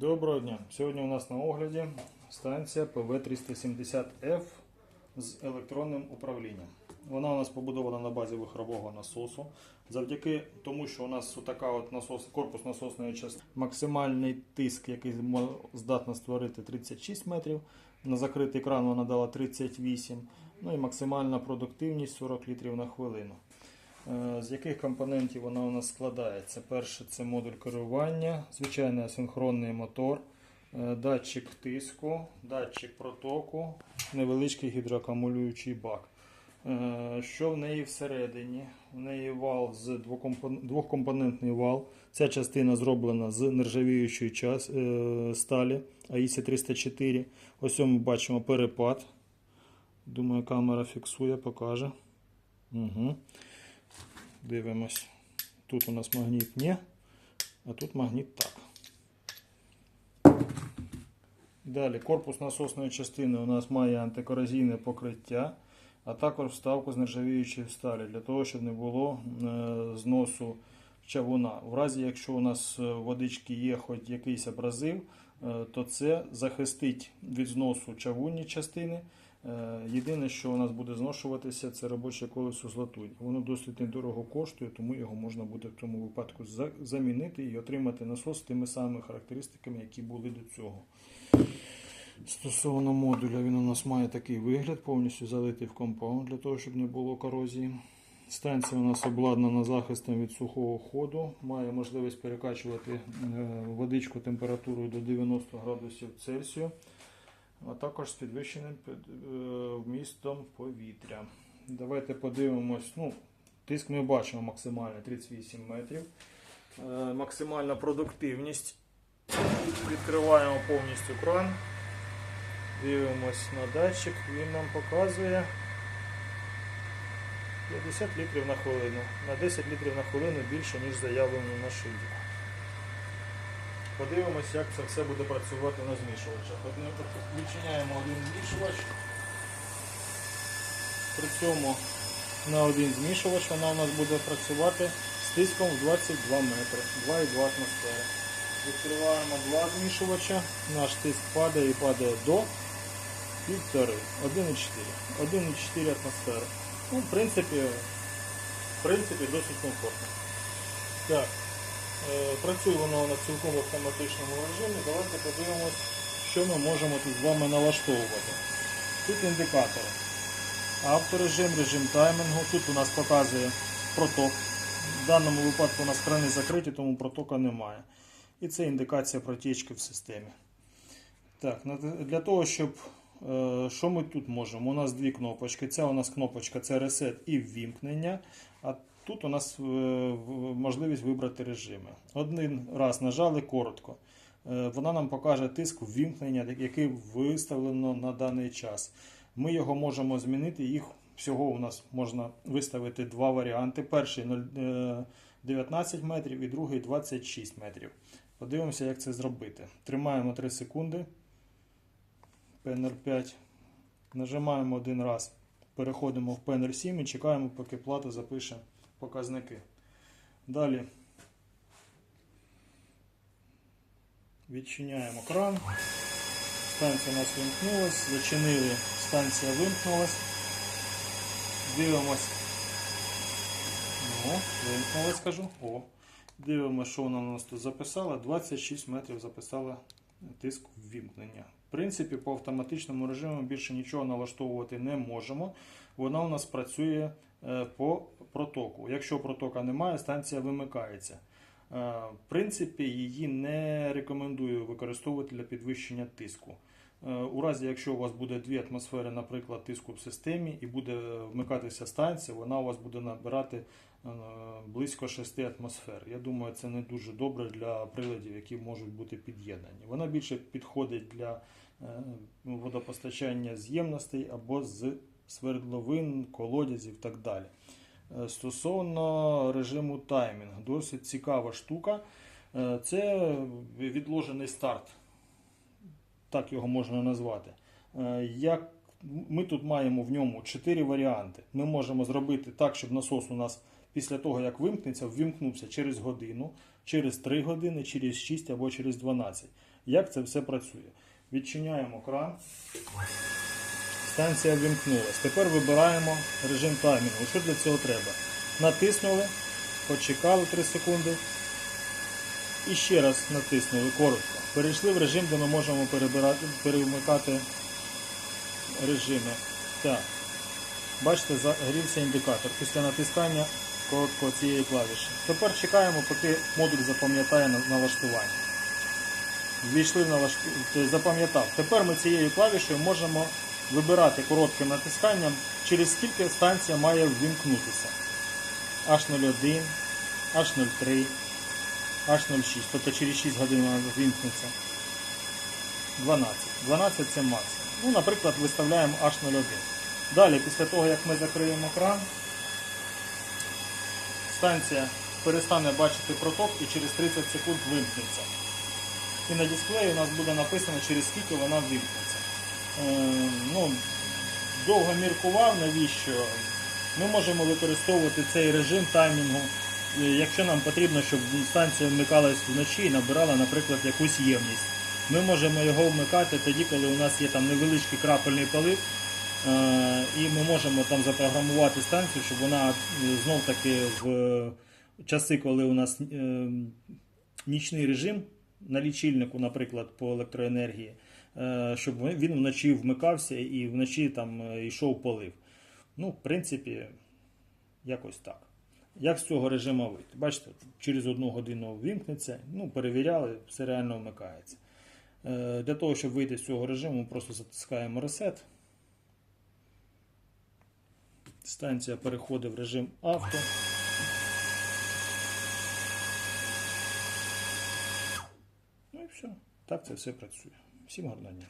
Доброго дня. Сьогодні у нас на огляді станція ПВ-370F з електронним управлінням. Вона у нас побудована на базі вихрового насосу. Завдяки тому, що у нас така от насос, корпус насосної частини, максимальний тиск, який здатна створити 36 метрів. На закритий кран вона дала 38, ну і максимальна продуктивність 40 літрів на хвилину. Е, З яких компонентів вона у нас складається? Перше це модуль керування, звичайний асинхронний мотор, е, датчик тиску, датчик протоку, невеличкий гідроакумулюючий бак. Е, Що в неї всередині? В неї вал з двокомпон- двохкомпонентний вал. Ця частина зроблена з нержавіючої сталі AISI 304. Ось ми бачимо перепад. Думаю, камера фіксує, покаже. Угу. Дивимось. Тут у нас магніт ні, а тут магніт так. Далі корпус насосної частини у нас має антикорозійне покриття, а також вставку з нержавіючої сталі для того, щоб не було е, зносу чавуна. В разі, якщо у нас е, водички є хоч якийсь абразив, то це захистить від зносу чавунні частини. Е, Єдине, що у нас буде зношуватися, це робоче колесо з латунь. Воно досить недорого коштує, тому його можна буде в цьому випадку замінити і отримати насос з тими самими характеристиками, які були до цього. Стосовно модуля, він у нас має такий вигляд, повністю залитий в компаунд для того, щоб не було корозії. Станція у нас обладнана захистом від сухого ходу, має можливість перекачувати е, водичку температурою до 90 градусів Цельсію а також з підвищеним е, вмістом повітря. Давайте подивимось. Ну, тиск ми бачимо максимальний 38 метрів. Е, Максимальна продуктивність. Відкриваємо повністю кран. Дивимось на датчик, він нам показує 50 літрів на хвилину. На 10 літрів на хвилину більше, ніж заявлено на шильді. Подивимось, як це все буде працювати на змішувачах. От ми відчиняємо один змішувач. При цьому на один змішувач вона у нас буде працювати з тиском в 22 метри, 2,2 атмосфери. Відкриваємо два змішувача, наш тиск падає і падає до 1,5, 1,4. 1,4 атмосфери. Ну, в принципі, в принципі, досить комфортно. Так. Е, Працює воно на цілком автоматичному режимі. Давайте подивимось, що ми можемо тут з вами налаштовувати. Тут індикатори. Авторежим, режим таймінгу. Тут у нас показує проток. В даному випадку у нас крани закриті, тому протока немає. І це індикація протічки в системі. Так, для того, щоб. Е, Що ми тут можемо? У нас дві кнопочки. Ця у нас кнопочка це ресет і ввімкнення. А тут у нас е, можливість вибрати режими. Один раз нажали коротко. Е, Вона нам покаже тиск ввімкнення, який виставлено на даний час. Ми його можемо змінити. Їх всього у нас можна виставити два варіанти. Перший 0, е, 19 метрів і другий 26 метрів. Подивимося, як це зробити. Тримаємо 3 секунди. Пенер 5. Нажимаємо один раз. Переходимо в Пенер 7 і чекаємо, поки плата запише показники. Далі відчиняємо кран. Станція у нас вимкнулась. Зачинили, станція вимкнулась. Дивимось. Ну, вимкнулась, кажу. О. Дивимося, що вона у нас тут записала. 26 метрів записала тиск ввімкнення. В принципі, по автоматичному режиму більше нічого налаштовувати не можемо. Вона у нас працює е, по протоку. Якщо протока немає, станція вимикається. Е, В принципі, її не рекомендую використовувати для підвищення тиску. Е, У разі, якщо у вас буде 2 атмосфери, наприклад, тиску в системі, і буде вмикатися станція, вона у вас буде набирати е, близько 6 атмосфер. Я думаю, це не дуже добре для приладів, які можуть бути під'єднані. Вона більше підходить для е, водопостачання з ємностей або з свердловин, колодязів і так далі. Стосовно режиму таймінг, досить цікава штука. Це відложений старт, так його можна назвати. Е, Як ми тут маємо в ньому 4 варіанти. Ми можемо зробити так, щоб насос у нас після того, як вимкнеться, ввімкнувся через годину, через 3 години, через 6 або через 12. Як це все працює? Відчиняємо кран. Станція вимкнулась. Тепер вибираємо режим таймінгу. Що для цього треба? Натиснули, почекали 3 секунди. І ще раз натиснули коротко. Перейшли в режим, де ми можемо перемикати режими. Так. Бачите, загорівся індикатор після натискання короткого цієї клавіші. Тепер чекаємо, поки модуль запам'ятає налаштування. Ввійшли в налаштування, тобто запам'ятав. Тепер ми цією клавішею можемо вибирати коротким натисканням, через скільки станція має ввімкнутися. H01, H03, H06, тобто через 6 годин вона ввімкнеться. 12. 12 це максимум. Ну, наприклад, виставляємо H01. Далі, після того, як ми закриємо кран, станція перестане бачити проток і через 30 секунд вимкнеться. І на дисплеї у нас буде написано, через скільки вона вимкнеться. Е, ну, довго міркував, навіщо. Ми можемо використовувати цей режим таймінгу, якщо нам потрібно, щоб станція вмикалась вночі і набирала, наприклад, якусь ємність. Ми можемо його вмикати тоді, коли у нас є там невеличкий крапельний полив, е, і ми можемо там запрограмувати станцію, щоб вона знов таки в е, часи, коли у нас е, нічний режим на лічильнику, наприклад, по електроенергії, е, щоб він вночі вмикався і вночі там е, йшов полив. Ну, в принципі, якось так. Як з цього режиму вийти? Бачите, через одну годину вимкнеться, ну, перевіряли, все реально вмикається. Е, Для того, щоб вийти з цього режиму, просто затискаємо reset. Станція переходить в режим авто. Ну і все. Так це все працює. Всім гарного дня.